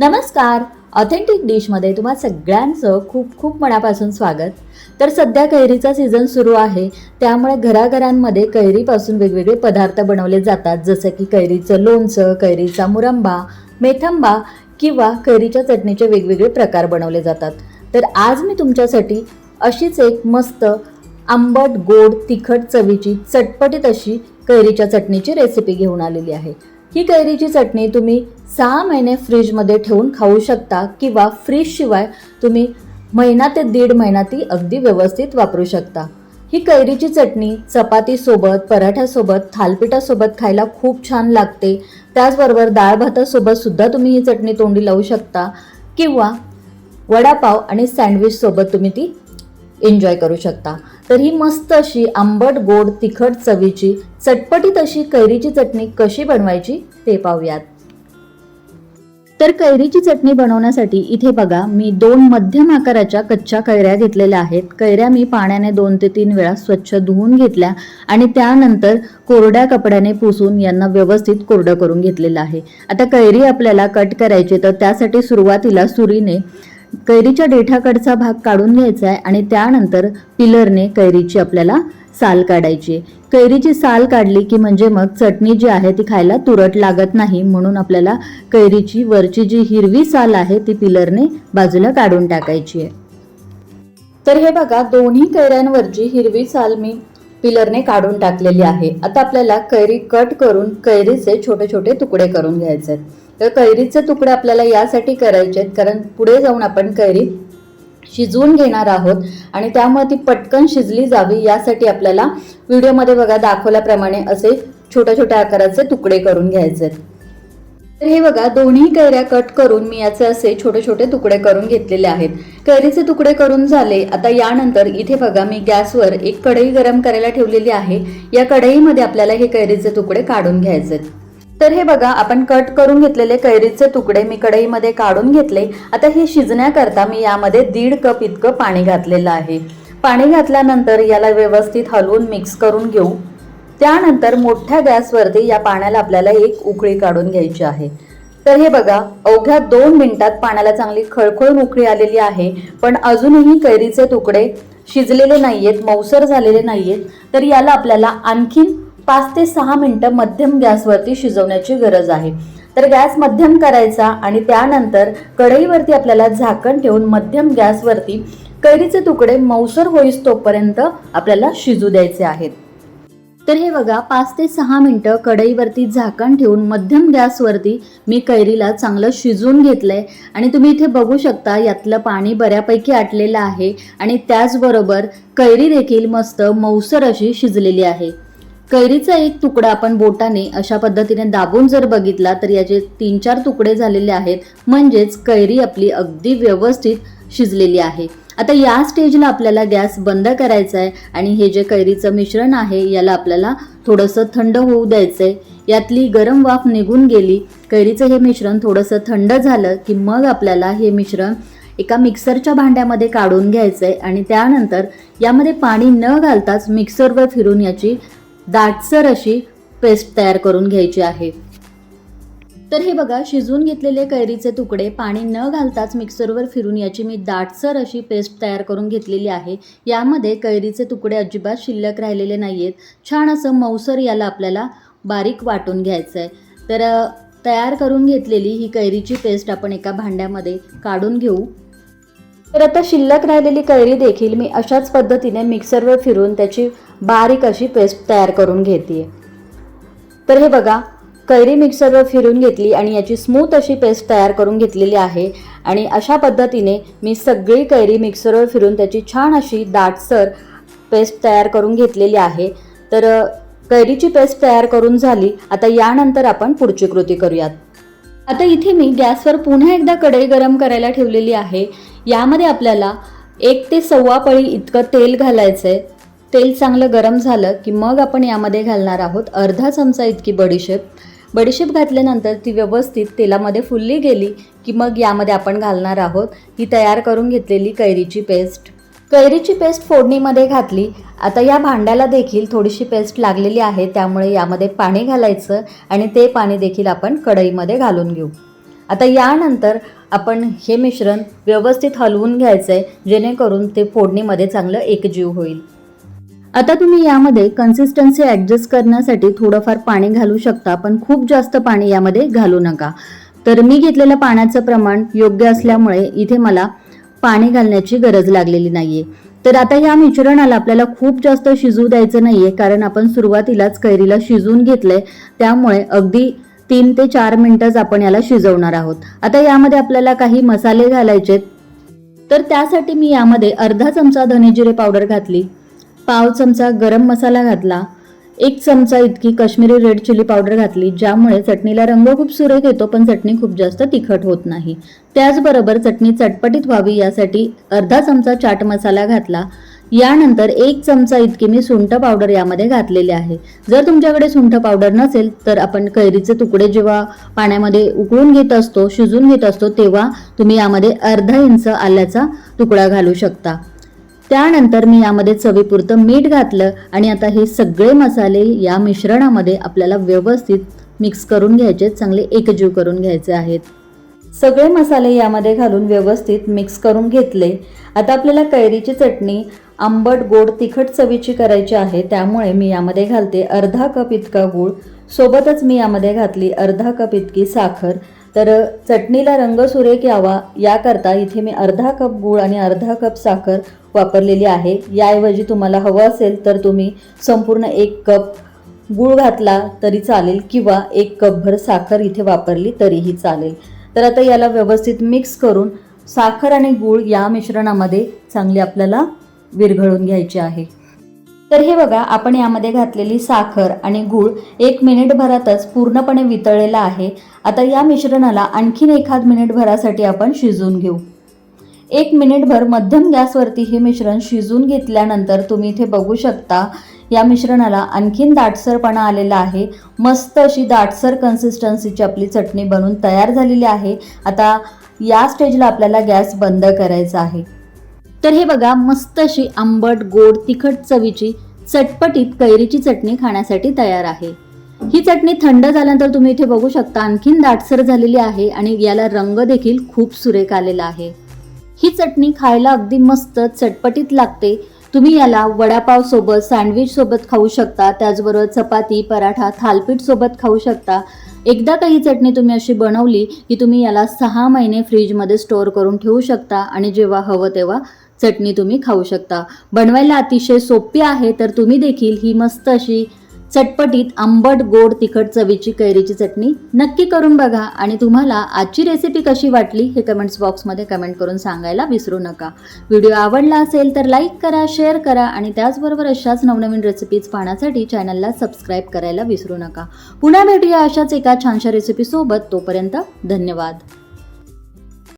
नमस्कार. ऑथेंटिक डिशमध्ये तुम्हा सगळ्यांचं खूप खूप मनापासून स्वागत. तर सध्या कैरीचा सीझन सुरू आहे. त्यामुळे घराघरांमध्ये कैरीपासून वेगवेगळे पदार्थ बनवले जातात. जसं की कैरीचं लोणचं कैरीचा मुरंबा मेथंबा किंवा कैरीच्या चटणीचे वेगवेगळे प्रकार बनवले जातात. तर आज मी तुमच्यासाठी अशीच एक मस्त आंबट गोड तिखट चवीची चटपटीत अशी कैरीच्या चटणीची रेसिपी घेऊन आलेली आहे. ही कैरीची चटणी तुम्ही सहा महिने फ्रीजमध्ये ठेवून खाऊ शकता किंवा फ्रीजशिवाय तुम्ही महिना ते दीड महिना ती अगदी व्यवस्थित वापरू शकता. ही कैरीची चटणी चपातीसोबत पराठ्यासोबत थालपिठासोबत खायला खूप छान लागते. त्याचबरोबर डाळ भातासोबत सुद्धा तुम्ही ही चटणी तोंडी लावू शकता किंवा वडापाव आणि सँडविचसोबत तुम्ही ती एन्जॉय करू शकता. तर ही मस्त अशी आंबट गोड तिखट चवीची चटपटीत अशी कैरीची चटणी कशी बनवायची ते पाहूयात. तर कैरीची चटणी बनवण्यासाठी इथे बघा मी दोन मध्यम आकाराच्या कच्च्या कैऱ्या घेतलेल्या आहेत. कैऱ्या मी पाण्याने दोन ते तीन वेळा स्वच्छ धुवून घेतल्या आणि त्यानंतर कोरड्या कपड्याने पुसून यांना व्यवस्थित कोरडं करून घेतलेलं आहे. आता कैरी आपल्याला कट करायची तर त्यासाठी सुरुवातीला सुरीने कैरीच्या देठाकडचा भाग काढून घ्यायचा आहे आणि त्यानंतर पिलरने कैरीची आपल्याला साल काढायची कैरीची साल काढली की म्हणजे मग चटणी जी आहे ती खायला तुरट लागत नाही म्हणून आपल्याला कैरीची वरची जी हिरवी साल आहे ती पिलरने बाजूला काढून टाकायची आहे. तर हे बघा दोन्ही कैऱ्यांवरची हिरवी साल मी पिलरने काढून टाकलेली आहे. आता आपल्याला कैरी कट करून कैरीचे छोटे छोटे तुकडे करून घ्यायचे आहेत तर कैरीचे तुकडे आपल्याला यासाठी करायचे आहेत कारण पुढे जाऊन आपण कैरी शिजवून घेणार आहोत आणि त्यामुळे ती पटकन शिजली जावी यासाठी आपल्याला व्हिडिओमध्ये बघा दाखवल्याप्रमाणे असे छोट्या छोट्या आकाराचे तुकडे करून घ्यायचे आहेत. तर हे बघा दोन्ही कैऱ्या कट करून मी याचे असे छोटे छोटे तुकडे करून घेतलेले आहेत. कैरीचे तुकडे करून झाले आता यानंतर इथे बघा मी गॅसवर एक कढई गरम करायला ठेवलेली आहे. या कढईमध्ये आपल्याला हे कैरीचे तुकडे काढून घ्यायचे आहेत. तर हे बघा आपण कट करून घेतलेले कैरीचे तुकडे मी कढईमध्ये काढून घेतले. आता हे शिजण्याकरता मी यामध्ये दीड कप इतकं पाणी घातलेलं आहे. पाणी घातल्यानंतर याला व्यवस्थित हलवून मिक्स करून घेऊ. त्यानंतर मोठ्या गॅसवरती या पाण्याला आपल्याला एक उकळी काढून घ्यायची आहे. तर हे बघा अवघ्या दोन मिनिटात पाण्याला चांगली खळखळून उकळी आलेली आहे पण अजूनही कैरीचे तुकडे शिजलेले नाहीयेत मौसर झालेले नाहीयेत. तर याला आपल्याला आणखीन पाच ते सहा मिनटं मध्यम गॅसवरती शिजवण्याची गरज आहे. तर गॅस मध्यम करायचा आणि त्यानंतर कढईवरती आपल्याला झाकण ठेवून मध्यम गॅसवरती कैरीचे तुकडे मौसर होईस तोपर्यंत आपल्याला शिजू द्यायचे आहेत. तर हे बघा पाच ते सहा मिनटं कढईवरती झाकण ठेवून मध्यम गॅसवरती मी कैरीला चांगलं शिजवून घेतलंय. आणि तुम्ही इथे बघू शकता यातलं पाणी बऱ्यापैकी आटलेलं आहे आणि त्याचबरोबर कैरी देखील मस्त मौसर अशी शिजलेली आहे. कैरीचा एक तुकडा आपण बोटाने अशा पद्धतीने दाबून जर बघितला तर याचे तीन चार तुकडे झालेले आहेत. म्हणजेच कैरी आपली अगदी व्यवस्थित शिजलेली आहे. आता या स्टेजला आपल्याला गॅस बंद करायचा आहे आणि हे जे कैरीचं मिश्रण आहे याला आपल्याला थोडंसं थंड होऊ द्यायचं आहे यातली गरम वाफ निघून गेली. कैरीचं हे मिश्रण थोडंसं थंड झालं की मग आपल्याला हे मिश्रण एका मिक्सरच्या भांड्यामध्ये काढून घ्यायचं आहे आणि त्यानंतर यामध्ये पाणी न घालताच मिक्सरवर फिरून याची दाटसर अशी पेस्ट तयार करून घ्यायची आहे. तर हे बघा शिजवून घेतलेले कैरीचे तुकडे पाणी न घालताच मिक्सरवर फिरून याची मी दाटसर अशी पेस्ट तयार करून घेतलेली आहे. यामध्ये कैरीचे तुकडे अजिबात शिल्लक राहिलेले नाही आहेत छान असं मौसर याला आपल्याला बारीक वाटून घ्यायचं आहे तर तयार करून घेतलेली ही कैरीची पेस्ट आपण एका भांड्यामध्ये काढून घेऊ. तर आता शिल्लक राहिलेली कैरी देखील मी अशाच पद्धतीने मिक्सरवर फिरून त्याची बारीक अशी पेस्ट तयार करून घेते तर हे बघा कैरी मिक्सरवर फिरून घेतली आणि याची स्मूथ अशी पेस्ट तयार करून घेतलेली आहे आणि अशा पद्धतीने मी सगळी कैरी मिक्सरवर फिरून त्याची छान अशी दाटसर पेस्ट तयार करून घेतलेली आहे. तर कैरीची पेस्ट तयार करून झाली. आता यानंतर आपण पुढची कृती करूयात. आता इथे मी गॅसवर पुन्हा एकदा कढई गरम करायला ठेवलेली आहे. यामध्ये आपल्याला एक ते सव्वा पळी इतकं तेल घालायचं आहे तेल चांगलं गरम झालं की मग आपण यामध्ये घालणार आहोत अर्धा चमचा इतकी बडीशेप. बडीशेप घातल्यानंतर ती व्यवस्थित तेलामध्ये फुलली गेली की मग यामध्ये आपण घालणार आहोत. ही तयार करून घेतलेली कैरीची पेस्ट. कैरीची पेस्ट फोडणीमध्ये घातली. आता या भांड्याला देखील थोडीशी पेस्ट लागलेली आहे त्यामुळे यामध्ये पाणी घालायचं आणि ते पाणी देखील आपण कढईमध्ये घालून घेऊ. आता यानंतर आपण हे मिश्रण व्यवस्थित हलवून घ्यायचं आहे जेणेकरून ते फोडणीमध्ये चांगलं एकजीव होईल. आता तुम्ही यामध्ये कन्सिस्टन्सी ॲडजस्ट करण्यासाठी थोडंफार पाणी घालू शकता पण खूप जास्त पाणी यामध्ये घालू नका. तर मी घेतलेलं पाण्याचं प्रमाण योग्य असल्यामुळे इथे मला पाणी घालण्याची गरज लागलेली नाहीये. तर आता ह्या मिश्रणाला आपल्याला खूप जास्त शिजू द्यायचं नाहीये कारण आपण सुरुवातीलाच कैरीला शिजवून घेतलंय त्यामुळे अगदी तीन ते चार मिनिटच आपण याला शिजवणार आहोत. आता यामध्ये आपल्याला काही मसाले घालायचेत. तर त्यासाठी मी यामध्ये अर्धा चमचा धनेजिरे पावडर घातली. पाव चमचा गरम मसाला घातला. एक चमचा इतकी काश्मीरी रेड चिली पावडर घातली ज्यामुळे चटणीला रंग खूप सुरेख येतो पण चटणी खूप जास्त तिखट होत नाही. त्याचबरोबर चटणी चटपटीत व्हावी यासाठी अर्धा चमचा चाट मसाला घातला. यानंतर एक चमचा इतकी मी सुंठ पावडर यामध्ये घातलेले आहे. जर तुमच्याकडे सुंठ पावडर नसेल तर आपण कैरीचे तुकडे जेव्हा पाण्यामध्ये उकळून घेत असतो शिजून घेत असतो तेव्हा तुम्ही यामध्ये अर्धा इंच आल्याचा तुकडा घालू शकता. त्यानंतर मी यामध्ये चवीपुरतं मीठ घातलं आणि आता हे सगळे मसाले या मिश्रणामध्ये आपल्याला व्यवस्थित मिक्स करून घ्यायचे चांगले एकजीव करून घ्यायचे आहेत. सगळे मसाले यामध्ये घालून व्यवस्थित मिक्स करून घेतले. आता आपल्याला कैरीची चटणी आंबट गोड तिखट चवीची करायची आहे त्यामुळे मी यामध्ये घालते अर्धा कप इतका गूळ. सोबतच मी यामध्ये घातली अर्धा कप इतकी साखर. तर चटणीला रंग सुरेख यावा याकरता इथे मी अर्धा कप गूळ आणि अर्धा कप साखर वापरलेली आहे. याऐवजी तुम्हाला हवं असेल तर तुम्ही संपूर्ण एक कप गूळ घातला तरी चालेल किंवा एक कपभर साखर इथे वापरली तरीही चालेल. तर आता याला व्यवस्थित मिक्स करून साखर आणि गूळ या मिश्रणामध्ये चांगली आपल्याला विरघळून घ्यायची आहे. तर हे बघा आपण यामध्ये घातलेली साखर आणि गूळ एक मिनिटभरातच पूर्णपणे वितळलेला आहे. आता या मिश्रणाला आणखीन एखाद मिनिटभरासाठी आपण शिजवून घेऊ. एक मिनिटभर मध्यम गॅसवरती हे मिश्रण शिजून घेतल्यानंतर तुम्ही इथे बघू शकता या मिश्रणाला आणखीन दाटसरपणा आलेला आहे. मस्त अशी दाटसर कन्सिस्टन्सीची आपली चटणी बनून तयार झालेली आहे. आता या स्टेजला आपल्याला गॅस बंद करायचा आहे. तर हे बघा मस्त अशी आंबट गोड तिखट चवीची चटपटीत कैरीची चटणी खाण्यासाठी तयार आहे. ही चटणी थंड झाल्यानंतर तुम्ही इथे बघू शकता आणखीन दाटसर झालेली आहे आणि याला रंग देखील खूप सुरेख आलेला आहे. ही चटणी खायला अगदी मस्त चटपटीत लागते. तुम्ही याला वडापाव सोबत सँडविच सोबत खाऊ शकता. त्याचबरोबर चपाती पराठा थालपीठ सोबत खाऊ शकता. एकदा का ही चटणी तुम्ही अशी बनवली की तुम्ही याला सहा महिने फ्रीजमध्ये स्टोअर करून ठेवू शकता आणि जेव्हा हवं तेव्हा चटणी तुम्ही खाऊ शकता. बनवायला अतिशय सोपी आहे तर तुम्ही देखील ही मस्त अशी चटपटीत आंबट गोड तिखट चवीची कैरीची चटणी नक्की करून बघा. आणि तुम्हाला आजची रेसिपी कशी वाटली हे कमेंट्स बॉक्समध्ये कमेंट करून सांगायला विसरू नका. व्हिडिओ आवडला असेल तर लाईक करा शेअर करा आणि त्याचबरोबर अशाच नवनवीन रेसिपीज पाहण्यासाठी चॅनलला सबस्क्राईब करायला विसरू नका. पुन्हा भेटूया अशाच एका छानशा रेसिपीसोबत तोपर्यंत धन्यवाद.